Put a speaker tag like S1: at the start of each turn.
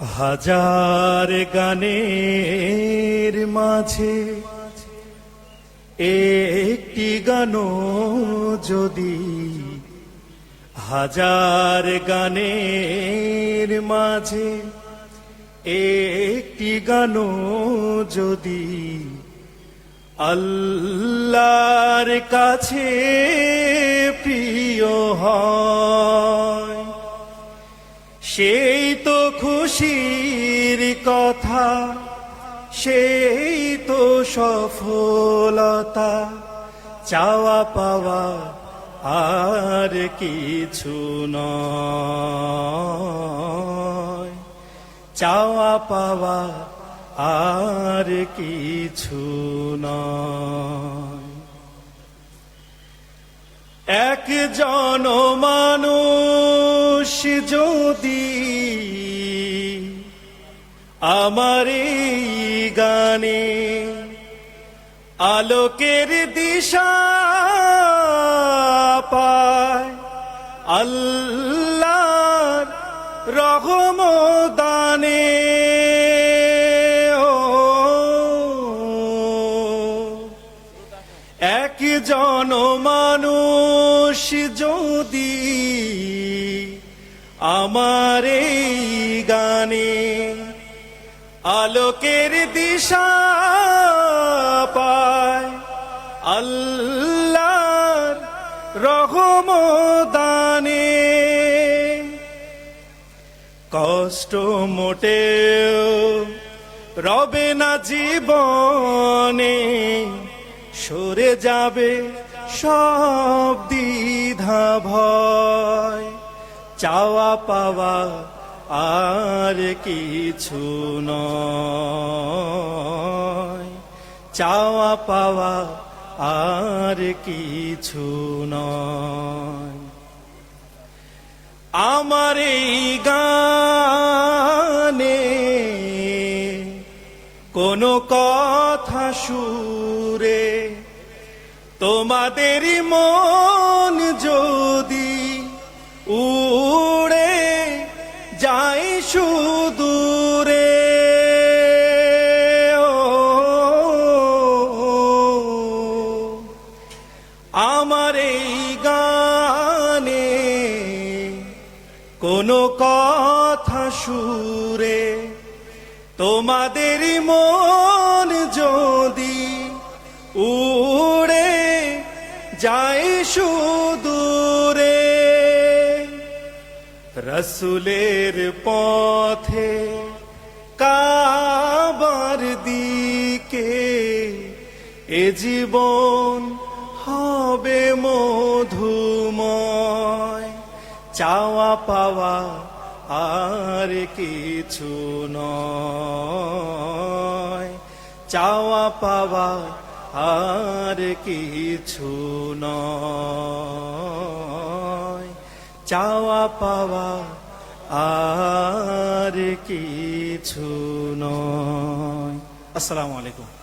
S1: হাজার গানের মাঝে একটি গান যদি হাজার গানের মাঝে একটি গান যদি আল্লাহর কাছে প্রিয় হয়, সেই তো খুশির কথা, সেই তো সফলতা, চাওয়া পাওয়া আর কিছু নয়। চাওয়া পাওয়া আর কিছু নয়। একজন মানুষ যদি আমার গানে আলোকের দিশা পায় আল্লাহর রহমদানে। ও একজন মানুষ যদি আমার আলোকের দিশা পায়। আল্লাহর রহমদানে। কষ্ট মোটেও রবে না জীবনে। সরে যাবে সব দ্বিধা ভয়। চাওয়া পাওয়া আর কিছু নয়। চাওয়া পাওয়া আর কিছু নয়। আমার এই গানে কোনো কথা সুরে তোমাদের মন যদি যাই সুদূরে। আমার এই গানে কোনো কথা সুরে তোমাদের মন যদি উড়ে যায় সুদূরে রসুলের পথে কাবার দিকে এ জীবন হবে মধুময়। চাওয়া পাওয়া আর কিছু নয়। চাওয়া পাওয়া আর কিছু নয়। চাওয়া পাওয়া আর কিছু নয়। আসসালামু আলাইকুম।